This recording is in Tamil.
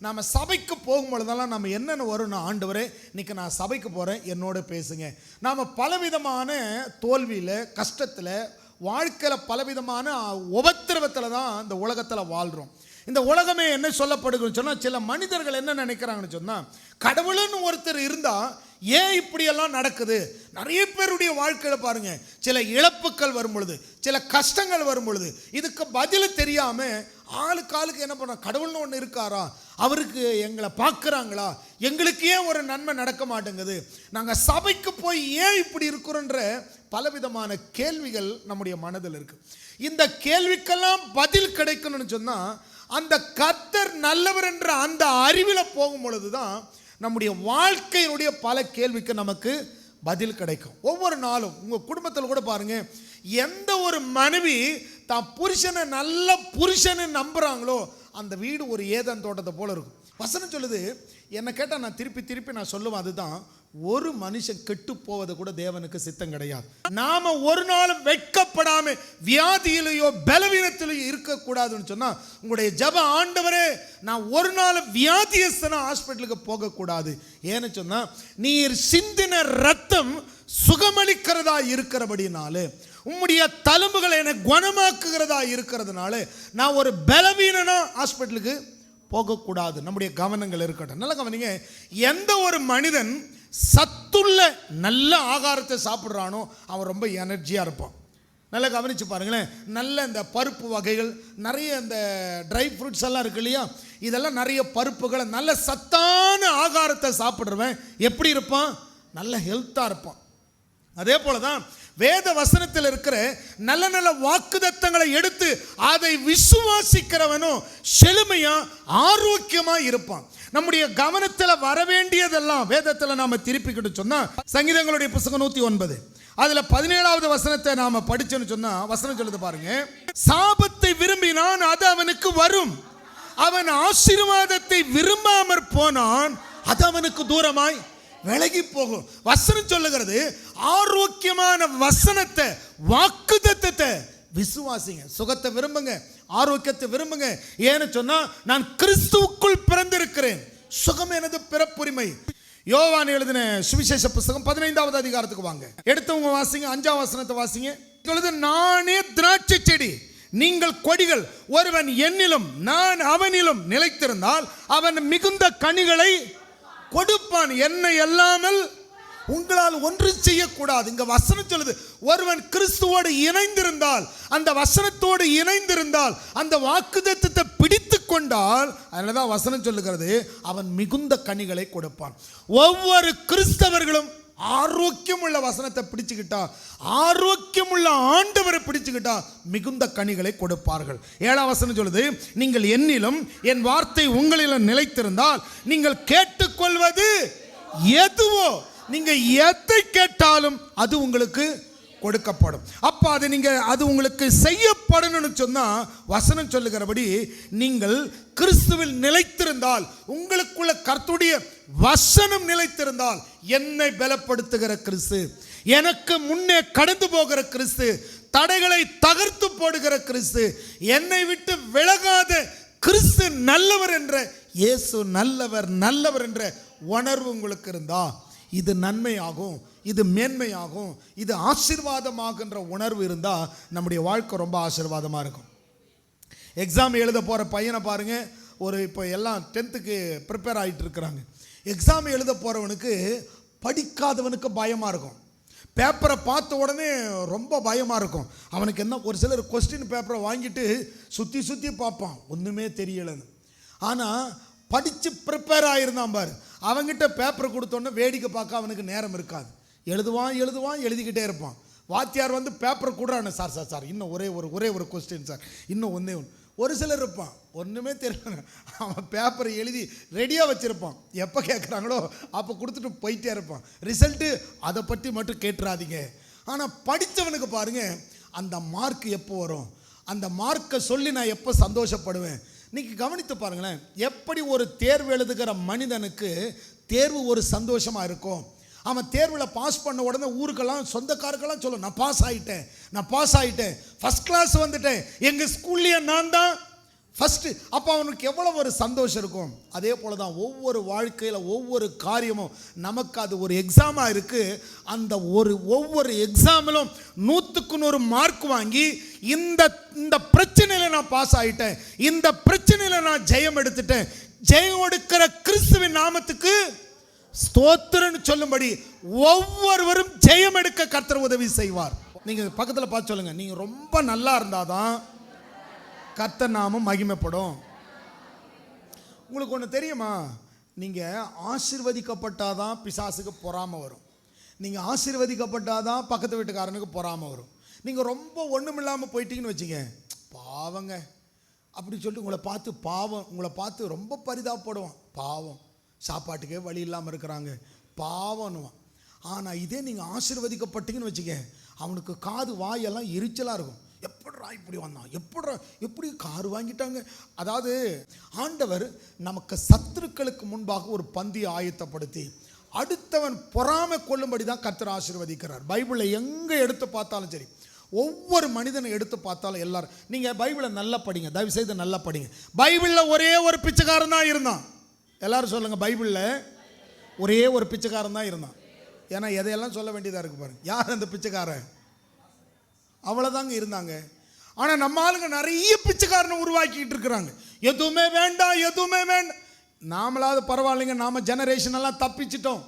நாம் சபைக்கு போகும்பொழுதெல்லாம் நம்ம என்னென்ன வரும்னா ஆண்டவரே இன்றைக்கி நான் சபைக்கு போகிறேன் என்னோட பேசுங்க. நாம் பலவிதமான தோல்வியில் கஷ்டத்தில் வாழ்க்கையில் பலவிதமான உபத்திரவத்தில் தான் இந்த உலகத்தில் வாழ்கிறோம் இந்த உலகமே என்ன சொல்லப்படுதுன்னு சொன்னால் சில மனிதர்கள் என்ன நினைக்கிறாங்கன்னு சொன்னால் கடவுள்னு ஒருத்தர் இருந்தால் ஏன் இப்படியெல்லாம் நடக்குது? நிறைய பேருடைய வாழ்க்கையில் பாருங்க சில இழப்புக்கள் வரும் பொழுது சில கஷ்டங்கள் வரும் பொழுது இதுக்கு பதில் தெரியாமல் ஆளுக்கு ஆளுக்கு என்ன பண்ண கடவுள்னு ஒன்று இருக்காரா? அவருக்கு எங்களை பார்க்குறாங்களா? எங்களுக்கு ஏன் ஒரு நன்மை நடக்க மாட்டேங்குது. நாங்கள் சபைக்கு போய் ஏன் இப்படி இருக்கிறோன்ற பலவிதமான கேள்விகள் நம்முடைய மனதில் இருக்கு. இந்த கேள்விக்கெல்லாம் பதில் கிடைக்கணும்னு சொன்னால் அந்த கத்தர் நல்லவர் என்ற அந்த அறிவில் போகும் பொழுது தான் நம்முடைய வாழ்க்கையினுடைய பல கேள்விக்கு நமக்கு பதில் கிடைக்கும். ஒவ்வொரு நாளும் உங்கள் குடும்பத்தில் கூட பாருங்கள் எந்த ஒரு மனைவி தான் புருஷனை நல்ல புருஷனை நம்புகிறாங்களோ அந்த வீடு ஒரு ஏதன் தோட்டத்தை போல இருக்கும். வசனம் சொல்லுது என்னை கேட்டால் நான் திருப்பி திருப்பி நான் சொல்லுவேன் அதுதான் ஒரு மனுஷன் கெட்டு போவது கூட தேவனுக்கு சித்தம் கிடையாது. நாம ஒரு நாளும் வெட்கப்படாம வியாதியிலேயோ பலவீனத்திலேயோ இருக்கக்கூடாதுன்னு சொன்னா உங்களுடைய ஜப ஆண்டவரே நான் ஒரு நாள் வியாதியஸ்தனா ஹாஸ்பிட்டலுக்கு போகக்கூடாது. ஏன்னு சொன்னா நீர் சிந்தின ரத்தம் சுகமளிக்கிறதா இருக்கிறபடினாலே உம்முடைய தழும்புகளை என்னை குணமாக்குகிறதா இருக்கிறதுனால நான் ஒரு பலவீனனா ஹாஸ்பிட்டலுக்கு போகக்கூடாது. நம்முடைய கவனங்கள் இருக்கட்டும். நல்ல கவனிங்க. எந்த ஒரு மனிதன் சத்துள்ள நல்ல ஆகாரத்தை சாப்பிட்றானோ அவன் ரொம்ப எனர்ஜியாக இருப்பான். நல்லா கவனிச்சு பாருங்களேன். நல்ல இந்த பருப்பு வகைகள் நிறைய இந்த ட்ரை ஃப்ரூட்ஸ் எல்லாம் இருக்கு இல்லையா? இதெல்லாம் நிறைய பருப்புகளை நல்ல சத்தான ஆகாரத்தை சாப்பிட்றவன் எப்படி இருப்பான்? நல்ல ஹெல்த்தாக இருப்பான். அதே போல தான் வேத வசனத்தில் இருக்கிற நல்ல நல்ல வாக்குதத்தங்களை எடுத்து அதை விசுவாசிக்கிறவனும் செழுமையாக ஆரோக்கியமாக இருப்பான். நம்முடைய கவனத்தில் வர வேண்டியதெல்லாம் வேதத்தில் நாம் திருப்பிக்கிட்டு சொன்னால் சங்கீதங்களுடைய புஸ்தகம் நூற்றி ஒன்பது. அதில் பதினேழாவது வசனத்தை நாம் படித்தோன்னு சொன்னால் வசனம் சொல்லுது பாருங்க. சாபத்தை விரும்பினான் அது அவனுக்கு வரும். அவன் ஆசீர்வாதத்தை விரும்பாமற் போனான் அது அவனுக்கு தூரமாய் விலகி போகும். வசனம் சொல்லுகிறது ஆரோக்கியமான வசனத்தை வாக்குதத்தத்தை விசுவாசிங்க. சுகத்தை விரும்புங்க ஆரோக்கியத்தை விரும்புங்க. ஏன்னு சொன்னால் நான் கிறிஸ்துவுக்குள் பிறந்திருக்கிறேன். சுகம் எனது பிறப்புரிமை. யோவான் எழுதின சுவிசேஷ புஸ்தகம் பதினைந்தாவது அதிகாரத்துக்கு வாங்க. எடுத்தவங்க வாசிங்க அஞ்சாம் வசனத்தை வாசிங்க. சொல்லுது நானே திராட்சை செடி நீங்கள் கொடிகள். ஒருவன் என்னிலும் நான் அவனிலும் நிலைத்திருந்தால் அவன் மிகுந்த கனிகளை கொடுப்பான். என்னை அல்லாமல் உங்களால் ஒன்று செய்யக்கூடாது. இங்க வசனம் சொல்லுது ஒருவன் கிறிஸ்துவோடு இணைந்திருந்தால் அந்த வசனத்தோடு இணைந்திருந்தால் அந்த வாக்குதத்தத்தை பிடித்து கொண்டால் அதனாலதான் வசனம் சொல்லுகிறது அவன் மிகுந்த கனிகளை கொடுப்பான். ஒவ்வொரு கிறிஸ்தவர்களும் ஆரோக்கியம் உள்ள வசனத்தை பிடிச்சுக்கிட்டா ஆரோக்கியம் உள்ள ஆண்டவரை பிடிச்சுக்கிட்டா மிகுந்த கனிகளை கொடுப்பார்கள். ஏழாம் வசனம் சொல்லுது நீங்கள் என்னிலும் என் வார்த்தை உங்களிலும் நிலைத்திருந்தால் நீங்கள் கொள்வது எதுவோ. நீங்க எதை கேட்டாலும் அது உங்களுக்கு கொடுக்கப்படும். அப்போ அது நீங்க அது உங்களுக்கு செய்யப்படணும்னு சொன்னா வசனம் சொல்லுகிறபடி நீங்கள் கிறிஸ்துவில் நிலைத்திருந்தால் உங்களுக்குள்ள கர்த்துடைய வசனம் நிலைத்திருந்தால் என்னை பலப்படுத்துகிற கிறிஸ்து எனக்கு முன்னே கடந்து போகிற கிறிஸ்து தடைகளை தகர்த்து போடுகிற கிறிஸ்து என்னை விட்டு விலகாத கிறிஸ்து நல்லவர் என்ற இயேசு நல்லவர் நல்லவர் என்ற உணர்வு உங்களுக்கு இருந்தா இது நன்மையாகும் இது மேன்மையாகும் இது ஆசீர்வாதமாகுன்ற உணர்வு இருந்தால் நம்முடைய வாழ்க்கை ரொம்ப ஆசீர்வாதமாக இருக்கும். எக்ஸாம் எழுத போகிற பையனை பாருங்கள் ஒரு இப்போ எல்லாம் டென்த்துக்கு ப்ரிப்பேர் ஆகிட்டு இருக்கிறாங்க. எக்ஸாம் எழுத போகிறவனுக்கு படிக்காதவனுக்கு பயமாக இருக்கும். பேப்பரை பார்த்த உடனே ரொம்ப பயமாக இருக்கும். அவனுக்கு என்ன ஒரு சிலர் கொஸ்டின் பேப்பரை வாங்கிட்டு சுற்றி சுற்றி பார்ப்பான். ஒன்றுமே தெரியலைன்னு. ஆனால் படித்து ப்ரிப்பேர் ஆகிருந்தான் பாரு. அவங்ககிட்ட பேப்பர் கொடுத்தோன்னே வேடிக்கை பார்க்க அவனுக்கு நேரம் இருக்காது. எழுதுவான் எழுதுவான் எழுதிக்கிட்டே இருப்பான். வாத்தியார் வந்து பேப்பரை கொடுறானே சார் சார் சார் இன்னும் ஒரே ஒரு ஒரே ஒரு கொஸ்டின் சார். இன்னும் ஒன்றே ஒன்று ஒரு சிலர் இருப்பான். ஒன்றுமே தெரியல. அவன் பேப்பரை எழுதி ரெடியாக வச்சுருப்பான். எப்போ கேட்குறாங்களோ அப்போ கொடுத்துட்டு போயிட்டே இருப்பான். ரிசல்ட்டு அதை பற்றி மட்டும் கேட்டுறாதீங்க. ஆனால் படித்தவனுக்கு பாருங்கள் அந்த மார்க் எப்போ வரும்? அந்த மார்க்கை சொல்லி நான் எப்போ சந்தோஷப்படுவேன்? இன்னைக்கு கவனித்து பாருங்களேன். எப்படி ஒரு தேர்வு எழுதுகிற மனிதனுக்கு தேர்வு ஒரு சந்தோஷமாக இருக்கும்? அவன் தேர்வில் பாஸ் பண்ண உடனே ஊருக்கெல்லாம் சொந்தக்காருக்கெல்லாம் சொல்லும் நான் பாஸ் ஆகிட்டேன் நான் பாஸ் ஆகிட்டேன் ஃபஸ்ட் கிளாஸ் வந்துட்டேன் எங்கள் ஸ்கூல்லையே நான் தான் ஃபஸ்ட்டு அப்போ அவனுக்கு எவ்வளோ ஒரு சந்தோஷம் இருக்கும்? அதே போல தான் ஒவ்வொரு வாழ்க்கையில் ஒவ்வொரு காரியமும் நமக்கு அது ஒரு எக்ஸாமாக இருக்குது அந்த ஒரு ஒவ்வொரு எக்ஸாமிலும் நூற்றுக்கு நூறு மார்க் வாங்கி இந்த இந்த பிரச்சனையில் நான் பாஸ் ஆகிட்டேன் இந்த பிரச்சனையில் நான் ஜெயம் எடுத்துட்டேன். ஜெயம் எடுக்கிற கிறிஸ்துவின் நாமத்துக்கு ஸ்தோத்திரன்னு சொல்லும்படி ஒவ்வொருவரும் ஜெயம் எடுக்க கர்த்தர் உதவி செய்வார். நீங்கள் பக்கத்தில் பார்த்து சொல்லுங்கள் நீங்கள் ரொம்ப நல்லா இருந்தால் தான் கர்த்தர் நாமம் மகிமைப்படும். உங்களுக்கு ஒன்று தெரியுமா? நீங்கள் ஆசிர்வதிக்கப்பட்டாதான் பிசாசுக்கு பொறாமை வரும். நீங்கள் ஆசீர்வதிக்கப்பட்டாதான் பக்கத்து வீட்டுக்காரனுக்கு பொறாமை வரும். நீங்கள் ரொம்ப ஒன்றுமில்லாமல் போயிட்டீங்கன்னு வச்சுங்க பாவங்க. அப்படின்னு சொல்லிட்டு உங்களை பார்த்து பாவம் உங்களை பார்த்து ரொம்ப பரிதாபப்படுவான். பாவம் சாப்பாட்டுக்கே வழி இல்லாமல் இருக்கிறாங்க. பாவம்னுவான். ஆனால் இதே நீங்கள் ஆசிர்வதிக்கப்பட்டீங்கன்னு வச்சுக்க அவனுக்கு காது வாயெல்லாம் எரிச்சலாக இருக்கும். எப்படா இப்படி வந்தான்? எப்படா எப்படி கார் வாங்கிட்டாங்க? அதாவது ஆண்டவர் நமக்கு சத்துருக்களுக்கு முன்பாக ஒரு பந்தியை ஆயத்தப்படுத்தி அடுத்தவன் பொறாமை கொள்ளும்படி தான் கத்தர் ஆசீர்வதிக்கிறார். பைபிளை எங்கே எடுத்து பார்த்தாலும் சரி ஒவ்வொரு மனிதனை எடுத்து பார்த்தாலும் எல்லாரும் நீங்கள் பைபிளை நல்லா படிங்க தயவு செய்து நல்லா படிங்க. பைபிளில் ஒரே ஒரு பிச்சைக்காரன் தான் இருந்தான். எல்லாரும் சொல்லுங்கள் பைபிளில் ஒரே ஒரு பிச்சைக்காரன் தான் இருந்தான். ஏன்னா எதையெல்லாம் சொல்ல வேண்டியதாக இருக்கு பாருங்கள் யார் அந்த பிச்சைக்காரன்? அவ்வளோதாங்க இருந்தாங்க. ஆனால் நம்ம ஆளுங்க நிறைய பிச்சைக்காரனை உருவாக்கிட்டு இருக்கிறாங்க. எதுவுமே வேண்டாம் எதுவுமே வேண்டாம் நாமளாவது பரவாயில்லைங்க நாம ஜெனரேஷனெல்லாம் தப்பிச்சிட்டோம்.